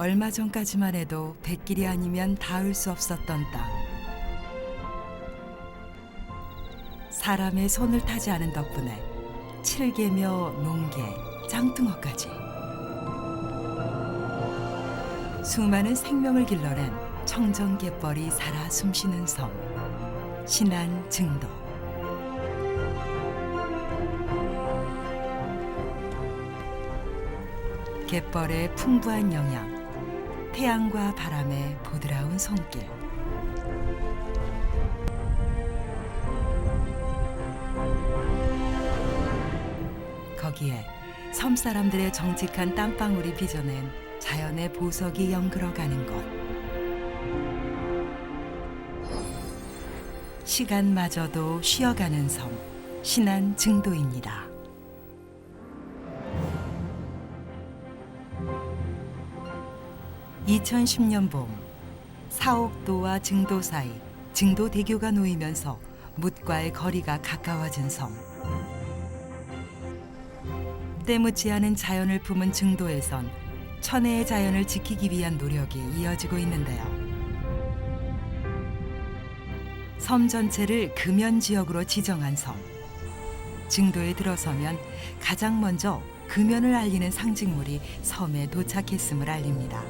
얼마 전까지만 해도 백길이 아니면 닿을 수 없었던 땅. 사람의 손을 타지 않은 덕분에 칠개며 농개, 짱뚱어까지 수많은 생명을 길러낸 청정갯벌이 살아 숨쉬는 섬 신안 증도 갯벌의 풍부한 영양 태양과 바람의 보드라운 손길 거기에 섬 사람들의 정직한 땀방울이 빚어낸 자연의 보석이 연그러가는 곳. 시간마저도 쉬어가는 섬, 신안 증도입니다. (2010년) 봄 사옥도와 증도 사이 증도 대교가 놓이면서 묻과의 거리가 가까워진 섬. 때묻지 않은 자연을 품은 증도에선 천혜의 자연을 지키기 위한 노력이 이어지고 있는데요. 섬 전체를 금연 지역으로 지정한 섬. 증도에 들어서면 가장 먼저 금연을 알리는 상징물이 섬에 도착했음을 알립니다.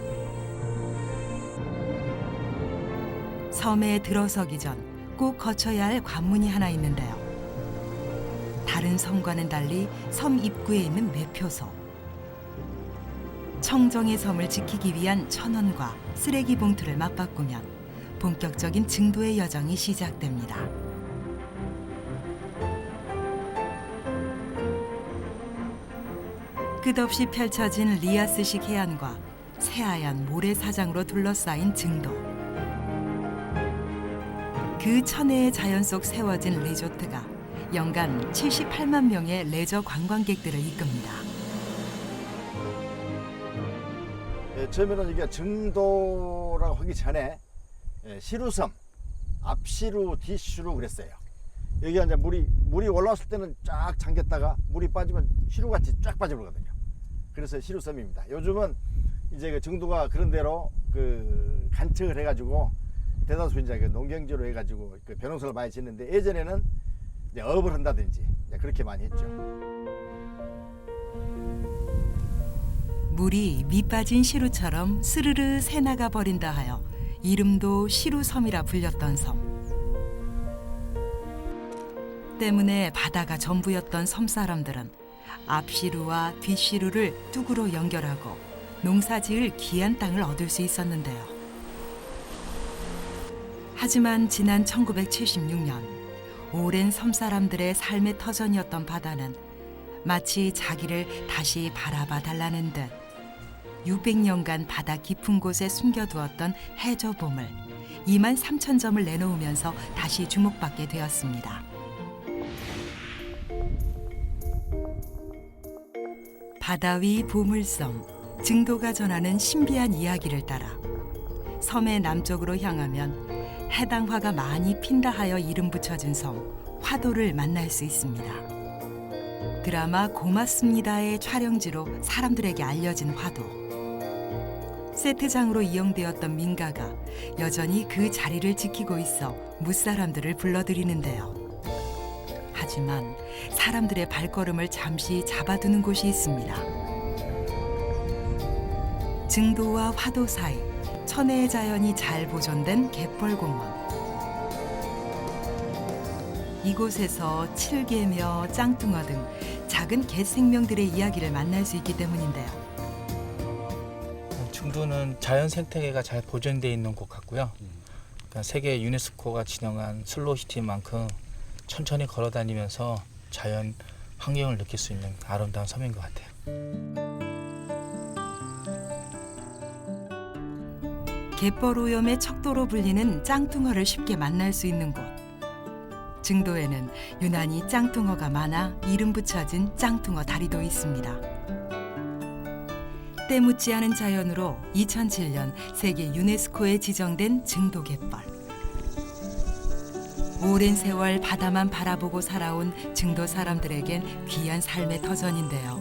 섬에 들어서기 전 꼭 거쳐야 할 관문이 하나 있는데요. 다른 섬과는 달리 섬 입구에 있는 매표소. 청정의 섬을 지키기 위한 천원과 쓰레기 봉투를 맞바꾸면 본격적인 증도의 여정이 시작됩니다. 끝없이 펼쳐진 리아스식 해안과 새하얀 모래사장으로 둘러싸인 증도. 그 천혜의 자연 속 세워진 리조트가 연간 78만 명의 레저 관광객들을 이끕니다. 예, 처음에는 이게 증도라고 하기 전에 예, 시루섬 앞시루 뒷시루 그랬어요. 여기가 이제 물이 물이 올라왔을 때는 쫙 잠겼다가 물이 빠지면 시루같이 쫙 빠져버리거든요. 그래서 시루섬입니다. 요즘은 이제 그 증도가 그런 대로 그 간척을 해가지고 대다수 이제 그 농경지로 해가지고 그 변홍사를 많이 짓는데 예전에는 이제 어업을 한다든지 그렇게 많이 했죠. 물이 밑 빠진 시루처럼 스르르 새나가 버린다 하여 이름도 시루섬이라 불렸던 섬. 때문에 바다가 전부였던 섬 사람들은 앞시루와 뒷시루를 뚝으로 연결하고 농사지을 귀한 땅을 얻을 수 있었는데요. 하지만 지난 1976년 오랜 섬 사람들의 삶의 터전이었던 바다는 마치 자기를 다시 바라봐 달라는 듯 600년간 바다 깊은 곳에 숨겨두었던 해저 봄을 2만 3천 점을 내놓으면서 다시 주목받게 되었습니다. 바다 위 보물섬 증도가 전하는 신비한 이야기를 따라 섬의 남쪽으로 향하면 해당 화가 많이 핀다 하여 이름 붙여진 섬 화도를 만날 수 있습니다. 드라마 고맙습니다의 촬영지로 사람들에게 알려진 화도. 세트장으로 이용되었던 민가가 여전히 그 자리를 지키고 있어 무사람들을 불러들이는데요. 하지만 사람들의 발걸음을 잠시 잡아두는 곳이 있습니다. 증도와 화도 사이 천혜의 자연이 잘 보존된 갯벌공원. 이곳에서 칠개며 짱뚱어 등 작은 개 생명들의 이야기를 만날 수 있기 때문인데요. 중도는 자연 생태계가 잘 보존되어 있는 곳 같고요. 그러니까 세계 유네스코가 지정한 슬로시티인 만큼 천천히 걸어 다니면서 자연 환경을 느낄 수 있는 아름다운 섬인 것 같아요. 갯벌 오염의 척도로 불리는 짱뚱어를 쉽게 만날 수 있는 곳. 증도에는 유난히 짱뚱어가 많아 이름 붙여진 짱뚱어 다리도 있습니다. 때묻지 않은 자연으로 2007년 세계 유네스코에 지정된 증도 갯벌. 오랜 세월 바다만 바라보고 살아온 증도 사람들에겐 귀한 삶의 터전인데요.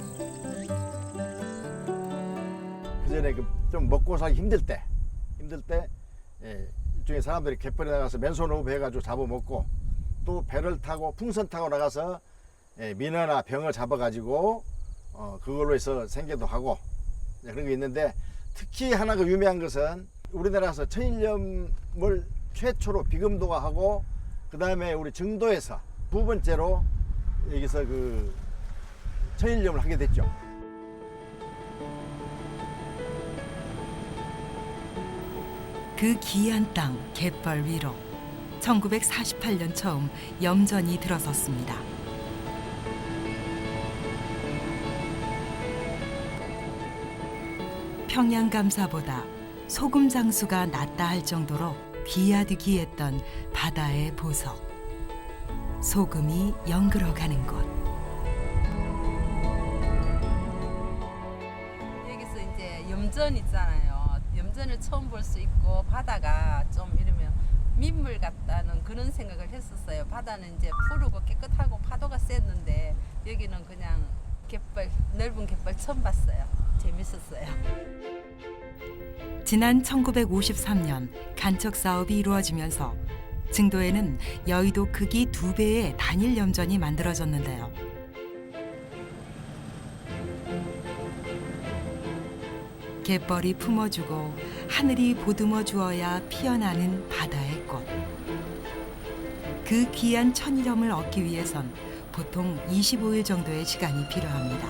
그 전에 그 좀 먹고 살기 힘들 때 힘들 때 예, 일종의 사람들이 갯벌에 나가서 맨손 호흡 해가지고 잡아먹고 또 배를 타고 풍선 타고 나가서 예, 민어나 병을 잡아가지고 어, 그걸로 해서 생계도 하고 예, 그런 게 있는데 특히 하나 그 유명한 것은 우리나라에서 천일염을 최초로 비금도가 하고 그 다음에 우리 증도에서 두 번째로 여기서 그 천일염을 하게 됐죠. 그 귀한 땅 갯벌 위로 1948년 처음 염전이 들어섰습니다. 평양 감사보다 소금 장수가 낮다 할 정도로 귀하디귀했던 바다의 보석. 소금이 연그러 가는 곳. 여기서 이제 염전 있잖아요. 염전을 처음 볼 수 있고 바다가 좀 이러면 민물 같다는 그런 생각을 했었어요. 바다는 이제 푸르고 깨끗하고 파도가 셌는데 여기는 그냥 갯벌 넓은 갯벌 처음 봤어요. 재밌었어요. 지난 1953년 간척 사업이 이루어지면서 증도에는 여의도 크기 두 배의 단일 염전이 만들어졌는데요. 갯벌이 품어주고 하늘이 보듬어 주어야 피어나는 바다의 꽃. 그 귀한 천일염을 얻기 위해선 보통 25일 정도의 시간이 필요합니다.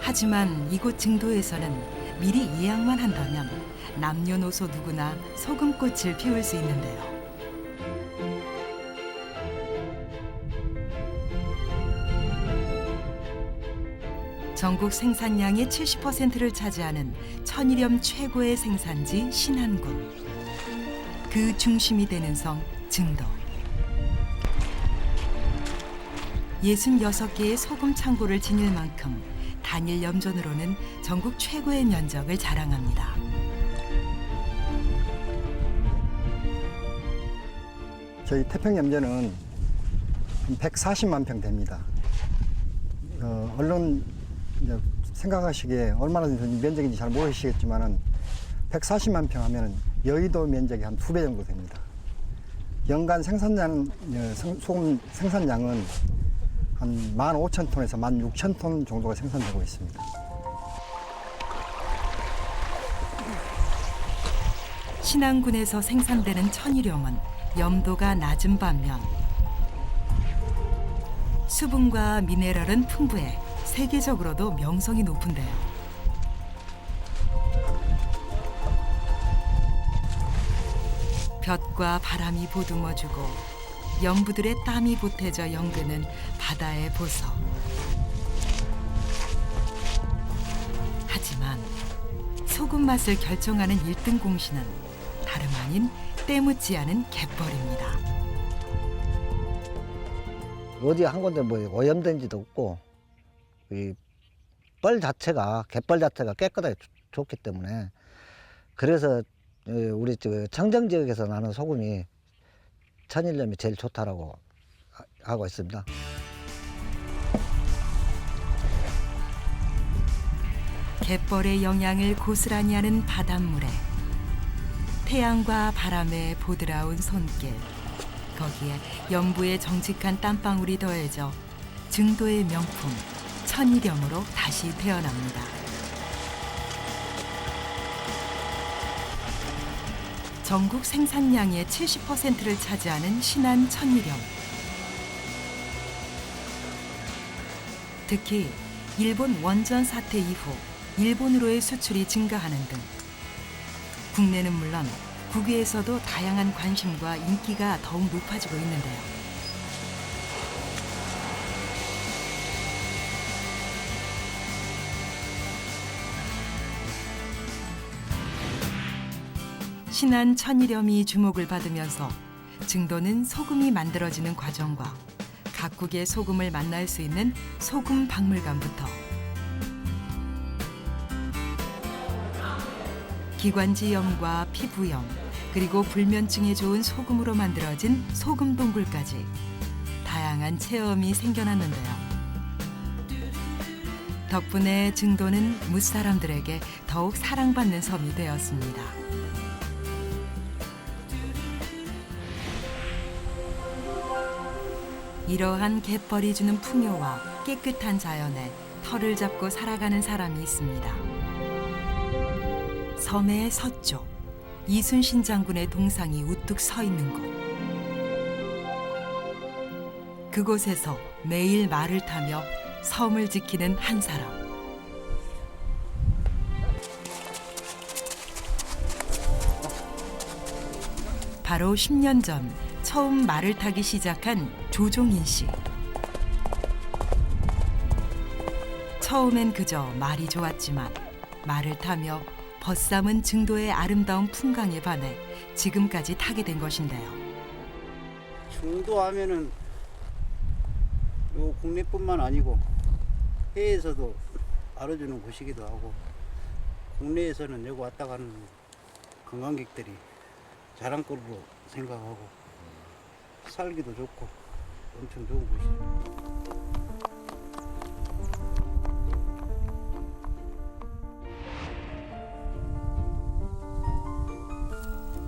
하지만 이곳 증도에서는 미리 예약만 한다면 남녀노소 누구나 소금꽃을 피울 수 있는데요. 전국 생산량의 70%를 차지하는 천일염 최고의 생산지 신안군. 그 중심이 되는 성 증도. 66개의 소금 창고를 지닐 만큼 단일 염전으로는 전국 최고의 면적을 자랑합니다. 저희 태평 염전은 한 140만 평 됩니다. 어, 얼른 이제 생각하시기에 얼마나 면적인지 잘 모르시겠지만은 140만 평 하면은 여의도 면적이 한 두 배 정도 됩니다. 연간 생산량 어, 생- 소금 생산량은 한 15,000톤에서 16,000톤 정도가 생산되고 있습니다. 신안군에서 생산되는 천일염은 염도가 낮은 반면 수분과 미네랄은 풍부해 세계적으로도 명성이 높은데요. 볕과 바람이 보듬어주고 염부들의 땀이 보태져 연그는 바다의 보석. 하지만 소금 맛을 결정하는 일등 공신은 다름 아닌 때묻지 않은 갯벌입니다. 어디 한 군데 뭐 오염된 지도 없고 이 뻘 자체가 갯벌 자체가 깨끗하게 좋- 좋기 때문에 그래서 어, 우리 저 청정 지역에서 나는 소금이 천일염이 제일 좋다라고 하- 하고 있습니다. 갯벌의 영향을 고스란히 하는 바닷물에 태양과 바람의 보드라운 손길 거기에 염부의 정직한 땀방울이 더해져 증도의 명품 천일염으로 다시 태어납니다. 전국 생산량의 70%를 차지하는 신안 천일염. 특히 일본 원전 사태 이후 일본으로의 수출이 증가하는 등 국내는 물론 국외에서도 다양한 관심과 인기가 더욱 높아지고 있는데요. 신안 천일염이 주목을 받으면서 증도는 소금이 만들어지는 과정과 각국의 소금을 만날 수 있는 소금 박물관부터 기관지염과 피부염 그리고 불면증에 좋은 소금으로 만들어진 소금 동굴까지 다양한 체험이 생겨났는데요. 덕분에 증도는 무사람들에게 더욱 사랑받는 섬이 되었습니다. 이러한 갯벌이 주는 풍요와 깨끗한 자연에 털을 잡고 살아가는 사람이 있습니다. 섬의 서쪽 이순신 장군의 동상이 우뚝 서 있는 곳. 그곳에서 매일 말을 타며 섬을 지키는 한 사람. 바로 10년 전 처음 말을 타기 시작한 조종인 씨. 처음엔 그저 말이 좋았지만 말을 타며 벗삼은 증도의 아름다운 풍광에 반해 지금까지 타게 된 것인데요. 중도하면은 요 국내뿐만 아니고 해외에서도 알아주는 곳이기도 하고 국내에서는 여기 왔다 가는 관광객들이 자랑거리로 생각하고 살기도 좋고 엄청 좋은 곳이죠.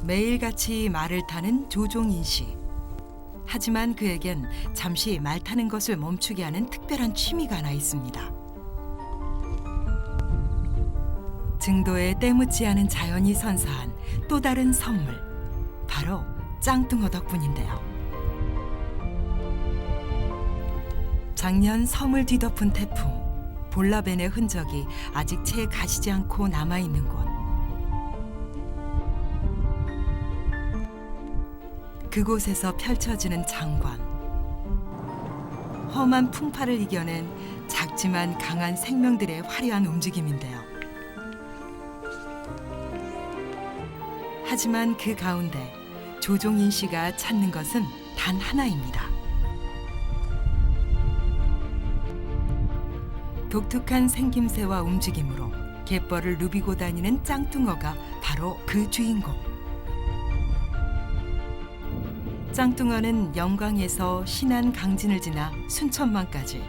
매일같이 말을 타는 조종인 씨. 하지만 그에겐 잠시 말 타는 것을 멈추게 하는 특별한 취미가 하나 있습니다. 증도에 때묻지 않은 자연이 선사한 또 다른 선물. 바로 짱뚱어 덕분인데요. 작년 섬을 뒤덮은 태풍. 볼라벤의 흔적이 아직 채 가시지 않고 남아 있는 곳. 그곳에서 펼쳐지는 장관. 험한 풍파를 이겨낸 작지만 강한 생명들의 화려한 움직임인데요. 하지만 그 가운데 조종인 씨가 찾는 것은 단 하나입니다. 독특한 생김새와 움직임으로 갯벌을 누비고 다니는 짱뚱어가 바로 그 주인공. 짱뚱어는 영광에서 신안 강진을 지나 순천만까지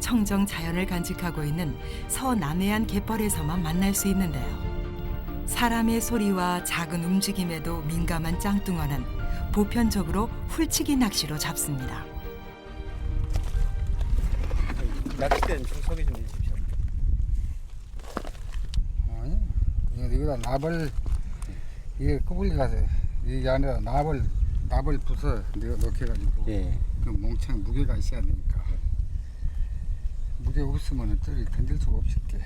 청정 자연을 간직하고 있는 서남해안 갯벌에서만 만날 수 있는데요. 사람의 소리와 작은 움직임에도 민감한 짱뚱어는 보편적으로 훌치기 낚시로 잡습니다. 낚싯대는 좀 소개 좀 해주십시오. 아니, 이거 여기다 납을 이게 꾸불리 가서 이게 아니라 납을 납을 부숴 내가 넣게가지고 예. 그 몽창 무게가 있어야 되니까 무게 없으면 저리 던질 수가 없을 게.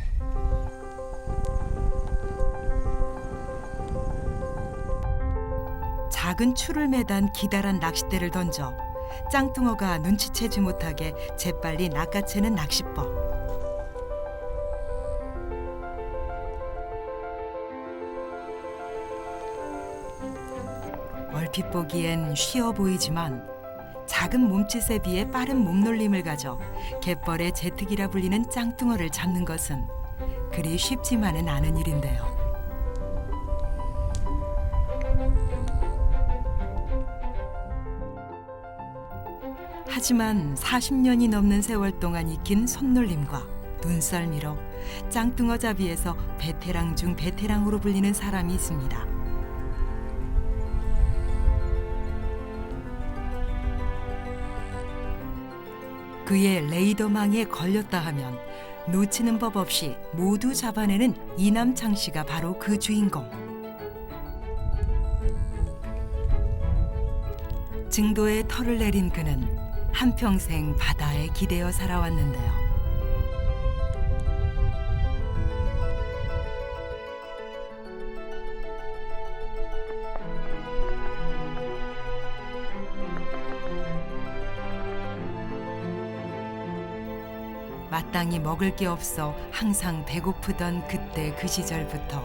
작은 추를 매단 기다란 낚싯대를 던져 짱뚱어가 눈치채지 못하게 재빨리 낚아채는 낚시법. 얼핏 보기엔 쉬워 보이지만 작은 몸짓에 비해 빠른 몸놀림을 가져 갯벌의 제특이라 불리는 짱뚱어를 잡는 것은 그리 쉽지만은 않은 일인데요. 하지만 40년이 넘는 세월 동안 익힌 손놀림과 눈썰미로 짱뚱어 잡이에서 베테랑 중 베테랑으로 불리는 사람이 있습니다. 그의 레이더망에 걸렸다 하면 놓치는 법 없이 모두 잡아내는 이남창 씨가 바로 그 주인공. 증도에 털을 내린 그는 한평생 바다에 기대어 살아왔는데요. 마땅히 먹을 게 없어 항상 배고프던 그때 그 시절부터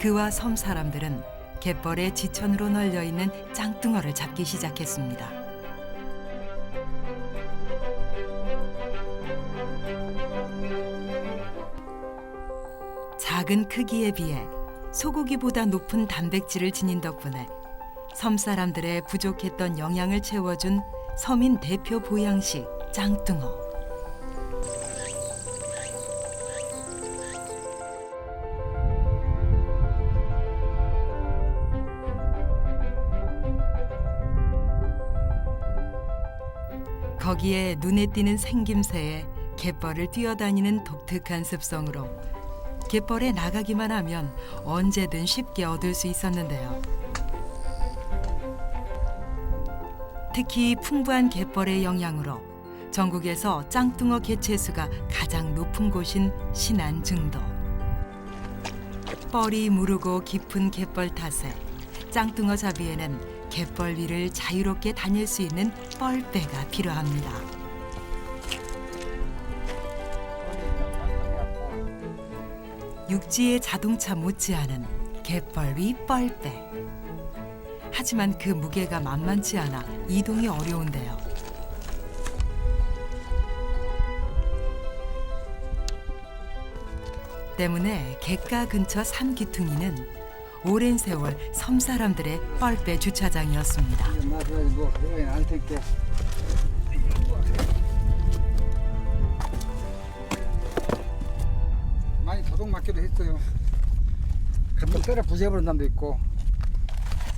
그와 섬 사람들은 갯벌의 지천으로 널려 있는 짱뚱어를 잡기 시작했습니다. 작은 크기에 비해 소고기보다 높은 단백질을 지닌 덕분에 섬 사람들의 부족했던 영양을 채워준 서민 대표 보양식 짱뚱어. 거기에 눈에 띄는 생김새에 갯벌을 뛰어다니는 독특한 습성으로 갯벌에 나가기만 하면 언제든 쉽게 얻을 수 있었는데요. 특히 풍부한 갯벌의 영향으로 전국에서 짱뚱어 개체수가 가장 높은 곳인 신안 증도. 뻘이 무르고 깊은 갯벌 탓에 짱뚱어 잡이에는 갯벌 위를 자유롭게 다닐 수 있는 뻘배가 필요합니다. 육지의 자동차 못지않은 갯벌 위 뻘배. 하지만 그 무게가 만만치 않아 이동이 어려운데요. 때문에 갯가 근처 삼기퉁이는 오랜 세월 섬 사람들의 뻘배 주차장이었습니다. 때려 부숴버린 사람도 있고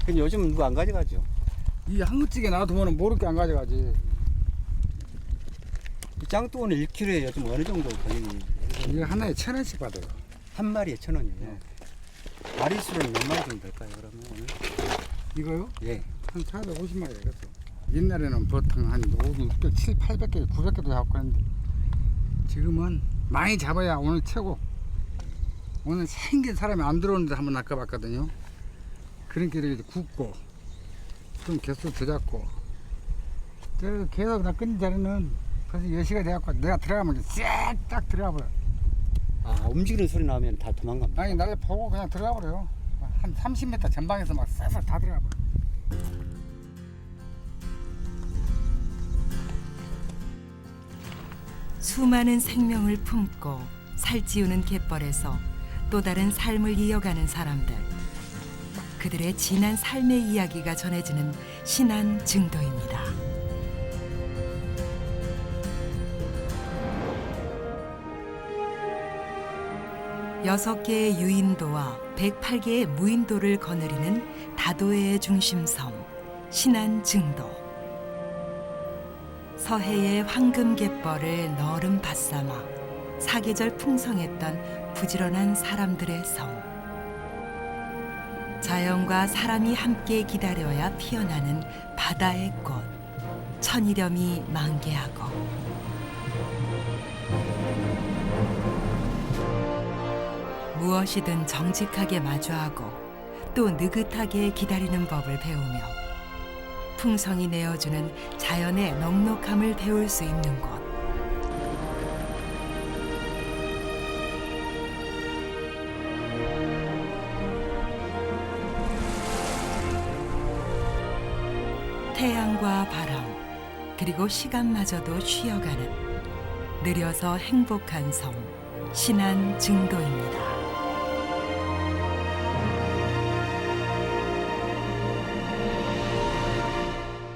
근데 요즘 누구 안 가져가죠? 이 한국찌개 놔두면 모를 게안 가져가지. 이 짱뚱어는 1kg에 요즘 어느 정도 가격이? 이거 하나에 천 원씩 받아요. 한 마리에 천 원이요. 마리수는 몇 마리 정도 될까요? 그러면 오늘? 이거요? 예. 한 450마리 되겠어. 옛날에는 보통 한 5, 600, 7, 800개, 900개도 잡고 했는데 지금은 많이 잡아야 오늘 최고. 오늘 생긴 사람이 안 들어오는데 한번 낚아봤거든요. 그러니까 이렇게 굽고 좀 개수 더 잡고 저 계속 낚은 자리는 벌써 10시가 돼갖고 내가 들어가면 싹딱 들어가 버려. 아 움직이는 소리 나면 다 도망갑니다. 아니 나를 보고 그냥 들어가 버려요. 한 30m 전방에서 막 싹싹 다 들어가 버려. 수많은 생명을 품고 살찌우는 갯벌에서 또 다른 삶을 이어가는 사람들. 그들의 진한 삶의 이야기가 전해지는 신안 증도입니다. 여섯 개의 유인도와 108개의 무인도를 거느리는 다도해의 중심섬 신안 증도. 서해의 황금 갯벌을 너름 바삼아 사계절 풍성했던 부지런한 사람들의 섬. 자연과 사람이 함께 기다려야 피어나는 바다의 꽃. 천일염이 만개하고 무엇이든 정직하게 마주하고 또 느긋하게 기다리는 법을 배우며 풍성이 내어주는 자연의 넉넉함을 배울 수 있는 곳. 그리고 시간마저도 쉬어가는 느려서 행복한 섬, 신안 증도입니다.